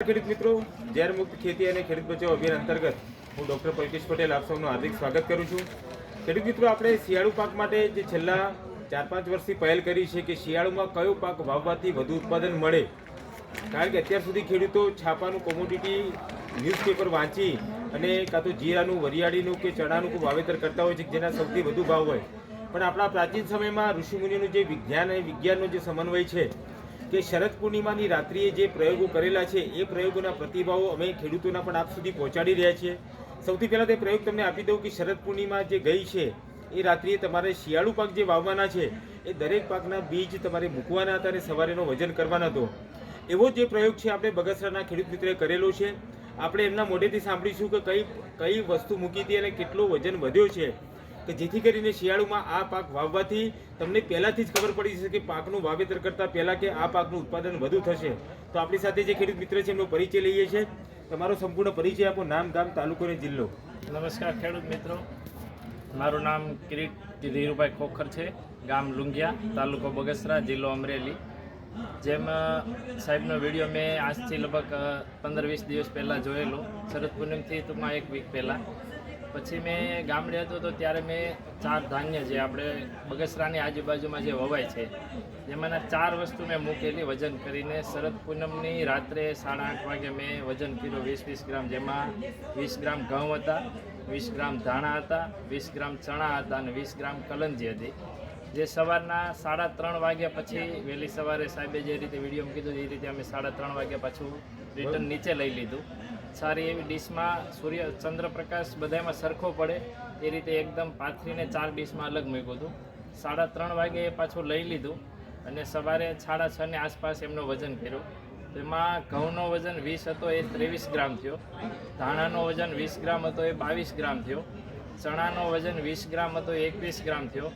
ખેડૂત મિત્રો, ઝેર મુક્ત ખેતી અને ખેડૂત બચાવ અભિયાન અંતર્ગત હું ડૉક્ટર પંકજ પટેલ આપ સૌનું હાર્દિક સ્વાગત કરું છું. ખેડૂત મિત્રો, આપણે શિયાળુ પાક માટે જે છેલ્લા ચાર પાંચ વર્ષથી પહેલ કરી છે કે શિયાળુમાં કયો પાક વાવવાથી વધુ ઉત્પાદન મળે? કારણ કે અત્યાર સુધી ખેડૂતો છાપાનું કોમોડિટી ન્યૂઝપેપર વાંચી અને કાં તો જીરાનું, વરિયાળીનું કે ચણાનું વાવેતર કરતા હોય છે જેના સૌથી વધુ ભાવ હોય. પણ આપણા પ્રાચીન સમયમાં ઋષિમુનિનું જે વિજ્ઞાન અને વિજ્ઞાનનો જે સમન્વય છે કે શરદ પૂર્ણિમાની રાત્રિએ જે પ્રયોગો કરેલા છે, એ પ્રયોગોના પ્રતિભાવો અમે ખેડૂતોના પણ આપ સુધી પહોંચાડી રહ્યા છીએ. સૌથી પહેલાં તે પ્રયોગ તમને આપી દઉં કે શરદ પૂર્ણિમા જે ગઈ છે, એ રાત્રિએ તમારે શિયાળુ પાક જે વાવવાના છે, એ દરેક પાકના બીજ તમારે મૂકવાના હતા અને સવારેનો વજન કરવાનો હતો. એવો જે પ્રયોગ છે આપણે બગસરાના ખેડૂત મિત્રે કરેલો છે. આપણે એમના મોઢેથી સાંભળીશું કે કઈ કઈ વસ્તુ મૂકી હતી અને કેટલો વજન વધ્યો છે. કે જેથી કરીને શિયાળુમાં આ પાક વાવવાથી તમને પહેલાથી જ ખબર પડી જશે કે પાકનું વાવેતર કરતાં પહેલાં કે આ પાકનું ઉત્પાદન વધુ થશે. તો આપણી સાથે જે ખેડૂત મિત્ર છે, એમનો પરિચય લઈએ છીએ. તમારો સંપૂર્ણ પરિચય આપો, નામ, ગામ, તાલુકો અને જિલ્લો. નમસ્કાર ખેડૂત મિત્રો. મારું નામ કિરીટ ધીરુભાઈ ખોખર છે, ગામ લુંગિયા, તાલુકો બગસરા, જિલ્લો અમરેલી. જેમ સાહેબનો વીડિયો મેં આજથી લગભગ પંદર વીસ દિવસ પહેલાં જોયેલો. શરદ પૂનમથી ટૂંકમાં એક વીક પહેલાં. પછી મેં ગામડે હતો તો ત્યારે મેં ચાર ધાન્ય જે આપણે બગસરાની આજુબાજુમાં જે વવાય છે જેમાંના ચાર વસ્તુ મેં મૂકેલી વજન કરીને. શરદ પૂનમની રાત્રે સાડા આઠ વાગે મેં વજન કર્યું વીસ વીસ ગ્રામ જેમાં વીસ ગ્રામ ઘઉં હતા, વીસ ગ્રામ ધાણા હતા, વીસ ગ્રામ ચણા હતા અને વીસ ગ્રામ કલંજી હતી. જે સવારના સાડા ત્રણ વાગ્યા પછી વહેલી સવારે સાહેબે જે રીતે વિડીયોમાં કીધું એ રીતે અમે સાડા ત્રણ વાગ્યા પાછું રિટર્ન નીચે લઈ લીધું. સારી એવી ડીશમાં સૂર્ય, ચંદ્રપ્રકાશ બધામાં સરખો પડે. એ રીતે એકદમ પાથરીને ચાર ડીશમાં અલગ મૂક્યું હતું. સાડા ત્રણ વાગે એ પાછું લઈ લીધું અને સવારે સાડા છ ની આસપાસ એમનો વજન કર્યું. તેમાં ઘઉંનો વજન વીસ હતો, એ ત્રેવીસ ગ્રામ થયો. ધાણાનો વજન વીસ ગ્રામ હતો, એ બાવીસ ગ્રામ થયો. ચણાનો વજન વીસ ગ્રામ હતો એકવીસ ગ્રામ થયો.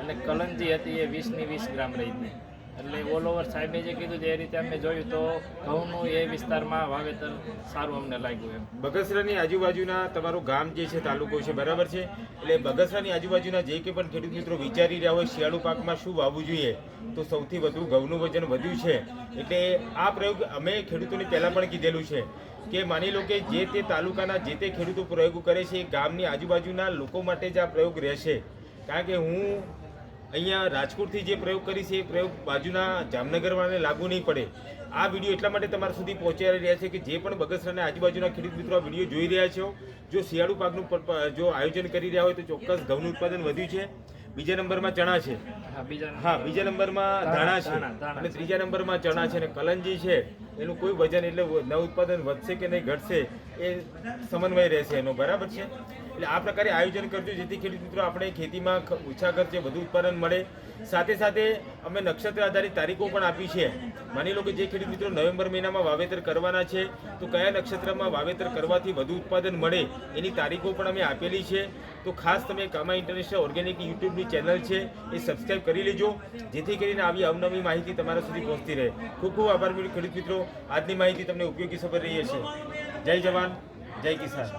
અને કલંજી હતી, એ વીસની વીસ ગ્રામ રહી હતી એટલે ઓલ ઓવર સાહેબે જે કીધું જે રીતે અમે જોયું તો ઘઉંનું એ વિસ્તારમાં વાવેતર સારું અમને લાગ્યું એમ. બગસરાની આજુબાજુના તમારું ગામ જે છે, તાલુકો છે, બરાબર છે? એટલે બગસરાની આજુબાજુના જે કે પણ ખેડૂત મિત્રો વિચારી રહ્યા હોય શિયાળુ પાકમાં શું વાવવું જોઈએ, તો સૌથી વધુ ઘઉંનું વજન વધ્યું છે. એટલે આ પ્રયોગ અમે ખેડૂતોને પહેલાં પણ કીધેલું છે કે માની લો કે જે તે તાલુકાના જે તે ખેડૂતો પ્રયોગો કરે છે, એ ગામની આજુબાજુના લોકો માટે જ આ પ્રયોગ રહેશે. કારણ કે હું અહીંયા રાજકોટથી જે પ્રયોગ કરી છે એ પ્રયોગ બાજુના જામનગરવાળાને લાગુ નહીં પડે. આ વીડિયો એટલા માટે તમારા સુધી પહોંચાડી રહ્યા છે કે જે પણ બગસરાના આજુબાજુના ખેડૂત મિત્રો આ વીડિયો જોઈ રહ્યા છો જો શિયાળુ પાકનું જો આયોજન કરી રહ્યા હોય તો ચોક્કસ ઘઉંનું ઉત્પાદન વધ્યું છે. બીજા નંબરમાં ચણા છે. હા બીજા નંબરમાં ધાણા છે. અને. ત્રીજા નંબરમાં ચણા છે અને કલંજી છે. એનું કોઈ વજન એટલે નવ ઉત્પાદન વધશે કે નહીં ઘટશે એ સમન્વય રહેશે એનો. બરાબર છે? એટલે આ પ્રકારે આયોજન કરજો, જેથી ખેડૂત મિત્રો આપણે ખેતીમાં ઓછા ખર્ચે વધુ ઉત્પાદન મળે. સાથે સાથે અમે નક્ષત્ર આધારિત તારીખો પણ આપી છે. માની લો કે જે ખેડૂત મિત્રો નવેમ્બર મહિનામાં વાવેતર કરવાના છે, તો કયા નક્ષત્રમાં વાવેતર કરવાથી વધુ ઉત્પાદન મળે એની તારીખો પણ અમે આપેલી છે. તો ખાસ તમે કામા ઇન્ટરનેશનલ ઓર્ગેનિક યુટ્યુબની ચેનલ છે, એ સબસ્ક્રાઈબ કરી લેજો, જેથી કરીને આવી અવનવી માહિતી તમારા સુધી પહોંચતી રહે. ખૂબ ખૂબ આભાર ખેડૂત મિત્રો. આજની માહિતી તમને ઉપયોગી સફળ રહી છે જય જવાન, જય કિસાન.